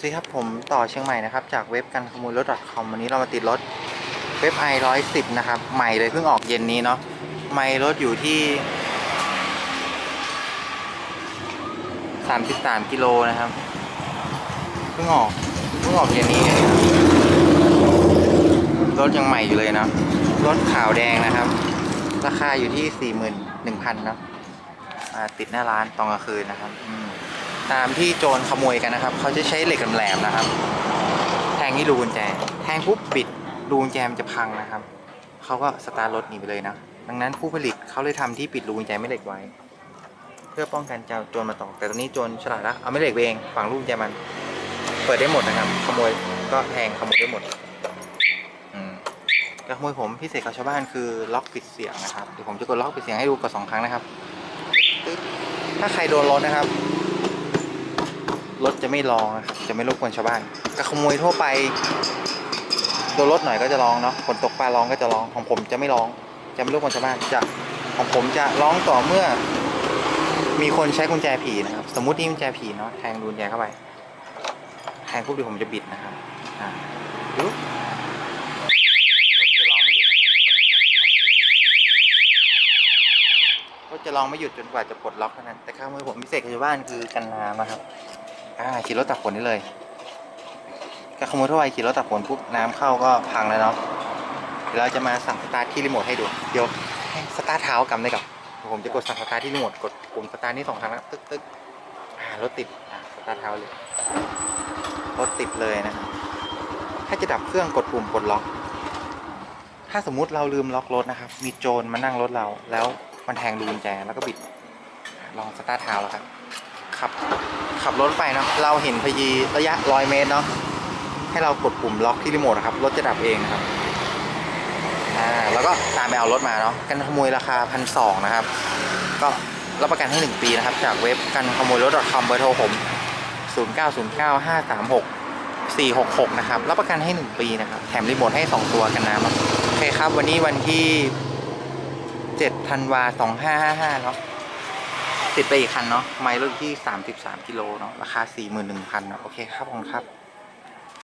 สวัสดีครับผมต่อเชียงใหม่นะครับ จากเว็บกันขโมยรถ .com วันนี้เรามาติดรถเว็บ i ร้อยสิบนะครับ ใหม่เลยเพิ่งออกเย็นนี้เนาะไม่รถอยู่ที่สามสิบสามกิโลนะครับเพิ่งออกเพิ่งออกเย็นนี้เองครับรถยังใหม่อยู่เลยเนาะรถขาวแดงนะครับ ราคาอยู่ที่สี่หมื่นหนึ่งพันเนาะติดหน้าร้านตอนกลางคืนนะครับอืม ตามที่โจรขโมยกันนะครับ เขาจะใช้เหล็กแหลมๆนะครับ แทงที่รูกุญแจ แทงปุ๊บปิดรูกุญแจมันจะพังนะครับ เขาก็สตาร์ทรถหนีไปเลยนะ ดังนั้นผู้ผลิตเขาเลยทำที่ปิดรูกุญแจไม่เหล็กไว้ เพื่อป้องกันเจ้าโจรมาต่อแต่ตอนนี้โจรฉลาดล้วเอาไม่เหล็กไปเองฝังรูกุญแจมัน เปิดได้หมดนะครับ ขโมยก็แทงขโมยได้หมดการขโมยผมพิเศษกับชาวบ้านคือล็อกปิดเสียงนะครับเดี๋ยวผมจะกดล็อกปิดเสียงให้ดูกดสองครั้งนะครับ ถ้าใครโดนรถนะครับ รถจะไม่ร้องจะไม่รบกวนชาวบ้านกระขโมยทั่วไปโดนรถหน่อยก็จะร้องเนาะฝนตกฟ้าร้องก็จะร้องของผมจะไม่ร้อง จะไม่รบกวนชาวบ้านจะของผมจะร้องต่อเมื่อ มีคนใช้กุญแจผีนะครับ สมมุตินี่กุญแจผีเนาะแทงกุญแจเข้าไปแทงปุ๊บเดี๋ยวผมจะบิดนะครับอ่าดูรถจะร้องไม่หยุดนะครับรถจะร้องไม่หยุดจนกว่าจะปลดล็อกเท่านั้น แต่ข้างมือผมพิเศษกับชาวบ้านคือกันน้ำนะครับ อ่าขี่รถตักฝนได้เลยก็ขโมยทั่วไปขี่รถตักฝนปุ๊บน้ำเข้าก็พังแล้วเนาะเดี๋ยวเราจะมาสั่งสตาร์ทที่รีโมทให้ดู เดี๋ยวให้สตาร์ทเท้ากำได้ก่อนผมจะกดสั่งสตาร์ทที่รีโมทกดปุ่มสตาร์ทนี่สองครั้งแล้วตึ๊กตึ๊กอ่ารถติดอ่าสตาร์ทเท้าเลยรถติดเลยนะครับถ้าจะดับเครื่องกดปุ่มปลดล็อก ถ้าสมมุติเราลืมล็อกรถนะครับ มีโจรมานั่งรถเรา แล้วมันแทงรูกุญแจแล้วก็บิด ลองสตาร์ทเท้าแล้วครับ ขับขับรถไปเนาะเราเห็นพยีระยะร้อยเมตรเนาะให้เรากดปุ่มล็อกที่รีโมทนะครับรถจะดับเองครับอ่าแล้วก็ตามไปเอารถมาเนาะกันขโมยราคาพันสองนะครับ ก็รับประกันให้ 1 ปีนะครับ จากเว็บกันขโมยรถ .com เบอร์โทรผม 0909536466 นะครับ รับประกันให้ 1 ปีนะครับ แถมรีโมทให้ 2 ตัวกันน้ำโอเคครับ วันนี้วันที่7ธันวา2555 เนาะ ติดไปอีกคันเนาะไมล์รถที่ 33 กิโลเนาะราคา 41,000เนาะโอเคครับผมครับ